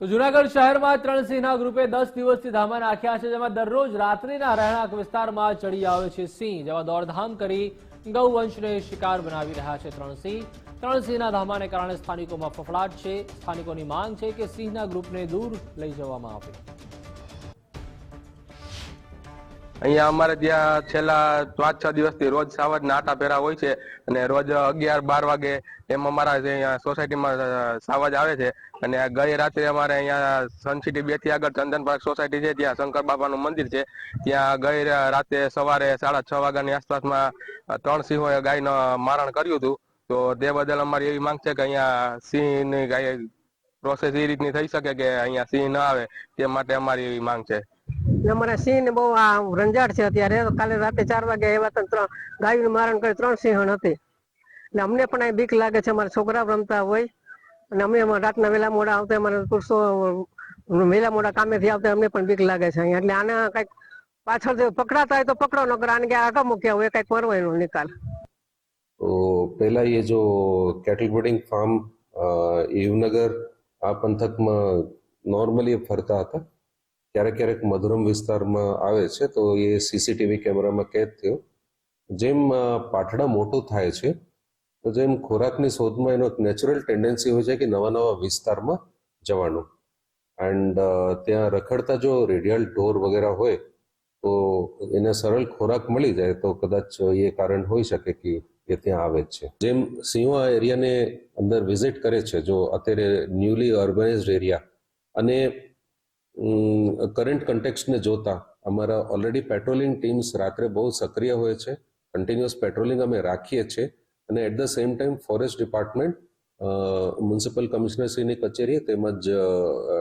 તો જુનાગઢ શહેરમાં ત્રણ સિંહના ગ્રુપે દસ દિવસથી ધામા નાખ્યા છે, જેમાં દરરોજ રાત્રિના રહેણાંક વિસ્તારમાં ચડી આવે છે સિંહ, જેમાં દોડધામ કરી ગૌવંશને શિકાર બનાવી રહ્યા છે ત્રણ સિંહ ત્રણ સિંહના ધામાને કારણે સ્થાનિકોમાં ફફડાટ છે, સ્થાનિકોની માંગ છે કે સિંહના ગ્રુપને દૂર લઈ જવામાં આવે. અહીંયા અમારે ત્યાં છેલ્લા પાંચ, છ દિવસથી રોજ સાવજ નાટા પહેરા હોય છે અને રોજ અગિયાર, બાર વાગે એમ અમારા અહીંયા સોસાયટીમાં સાવજ આવે છે અને ગઈ રાત્રે અમારે અહીંયા સન સિટી બેથી આગળ ચંદન પાર્ક સોસાયટી છે ત્યાં શંકર બાબાનું મંદિર છે. ત્યાં ગઈ રાત્રે રાતે સવારે સાડા છ વાગ્યાની આસપાસમાં ત્રણ સિંહોએ ગાયનું મારણ કર્યું હતું. તો તે બદલ અમારી એવી માંગ છે કે અહીંયા સિંહની ગાય પ્રોસેસ એ રીતની થઈ શકે કે અહીંયા સિંહ ન આવે તે માટે અમારી એવી માંગ છે. અમારા સિંહ ને બહુ આ રંજાડ છે અત્યારે. કાલે રાતે ચાર વાગે આવ્યા હતા ત્રણ ગાયું મારણ કરી ત્રણ સિંહણ હતી. એટલે અમને પણ અહીં બીક લાગે છે, અમારા છોકરા રમતા હોય. અને અમે રાતના વેલા મોડા આવતા, અમારા પુરુષો વેલા મોડા કામેથી આવતા, અમને પણ બીક લાગે છે અહીંયા એટલે આને કંઈક પાછળ પકડાતા હોય તો પકડો ન કરે આને કે આગા મૂક્યા હોય કંઈક કરવાનો નિકાલ. તો પેલા એ જો કેટલ બ્રીડિંગ ફાર્મ ઈવનગર આ પંથકમાં નોર્મલી ફરતા હતા? ક્યારેક ક્યારેક મધુરમ વિસ્તારમાં આવે છે, તો એ સીસીટીવી કેમેરામાં કેદ થયો. જેમ પાટડા મોટું થાય છે, તો જેમ ખોરાકની શોધમાં એનો નેચરલ ટેન્ડન્સી હોય છે કે નવા નવા વિસ્તારમાં જવાનું. એન્ડ ત્યાં રખડતા જો રેડિયલ ઢોર વગેરે હોય, તો એને સરળ ખોરાક મળી જાય, તો કદાચ એ કારણ હોઈ શકે કે એ ત્યાં આવે છે. જેમ સિંહો આ એરિયાને અંદર વિઝિટ કરે છે, જો અત્યારે ન્યુલી અર્બનાઇઝડ એરિયા અને કરંટ કન્ટેક્સ્ટને જોતા અમારા ઓલરેડી પેટ્રોલિંગ ટીમ્સ રાત્રે બહુ સક્રિય હોય છે. કન્ટિન્યુઅસ પેટ્રોલિંગ અમે રાખીએ છીએ અને at the same time forest department municipal કમિશનરશ્રીની કચેરી તેમજ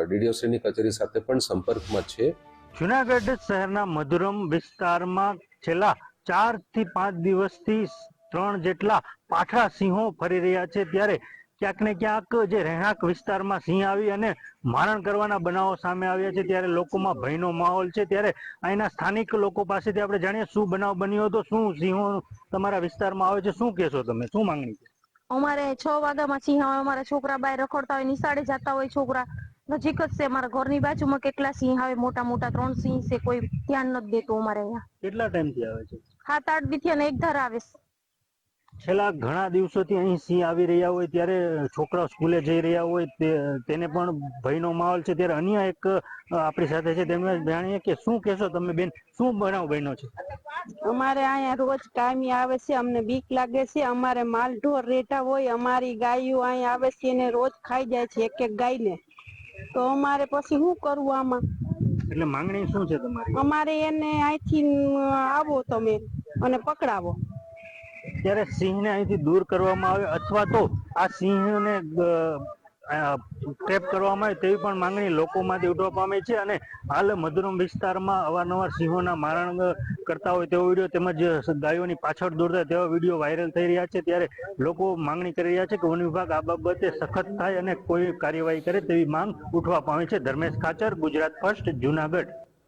ડીડીઓશ્રીની કચેરી સાથે પણ સંપર્કમાં છે જુનાગઢ શહેરના મધુરમ વિસ્તારમાં છેલ્લા ચારથી પાંચ દિવસથી ત્રણ જેટલા પાઠા સિંહો ફરી રહ્યા છે. ત્યારે ક્યાંક ને ક્યાંક જે રહેણાંક વિસ્તારમાં સિંહ આવી અને મારણ કરવાના બનાવો સામે આવ્યા છે ત્યારે લોકોમાં ભયનો માહોલ છે. ત્યારે અહીંના સ્થાનિક લોકો પાસેથી આપણે જાણીએ શું બનાવ બન્યો હતો શું સિંહો તમારા વિસ્તારમાં આવે છે શું કહેશો તમે? શું માંગણી છે? અમારે છ વાગ્યામાં સિંહ આવે અમારા છોકરા બહાર રખડતા હોય નિશાળે જતા હોય છોકરા. નજીક જ છે અમારા ઘરની બાજુમાં કેટલા સિંહ આવે મોટા મોટા ત્રણ સિંહ છે કોઈ ધ્યાન નથી દેતું અમારે અહીંયા. કેટલા ટાઈમથી આવે છે? સાત આઠ દી અને એક ધાર આવે છે. છેલ્લા ઘણા દિવસોથી અહીં સિંહ આવી રહ્યા હોય ત્યારે છોકરાઓ સ્કૂલે જઈ રહ્યા હોય તેને પણ ભયનો માહોલ છે. ત્યારે અન્ય એક આપણી સાથે છે તેમને જાણીએ કે શું કહેશો તમે બેન? શું બનાવ બન્યો છે? અમારે અહીંયા રોજ કાયમી આવે છે અમને બીક લાગે છે. અમારે માલ ઢોર રેટા હોય અમારી ગાયો અહીંયા આવે છે એને રોજ ખાઈ જાય છે એક એક ગાયને. તો અમારે પછી શું કરવું આમાં? એટલે માંગણી શું છે તમારી? અમારે એને અહીંથી આવો તમે અને પકડાવો. ત્યારે સિંહને અહીંથી દૂર કરવામાં આવે અથવા તો આ સિંહને ટ્રેપ કરવામાં આવે તેવી પણ માંગણી લોકોમાંથી ઉઠવા પામે છે અને હાલ મધુરમ વિસ્તારમાં અવારનવાર સિંહોના મારણ કરતા હોય તેવો વીડિયો તેમજ ગાયોની પાછળ દોડતા તેવા વીડિયો વાયરલ થઈ રહ્યા છે. ત્યારે લોકો માંગણી કરી રહ્યા છે કે વન વિભાગ આ બાબતે સખત થાય અને કોઈ કાર્યવાહી કરે તેવી માંગ ઉઠવા પામે છે. ધર્મેશ ખાચર, ગુજરાત ફર્સ્ટ, જુનાગઢ.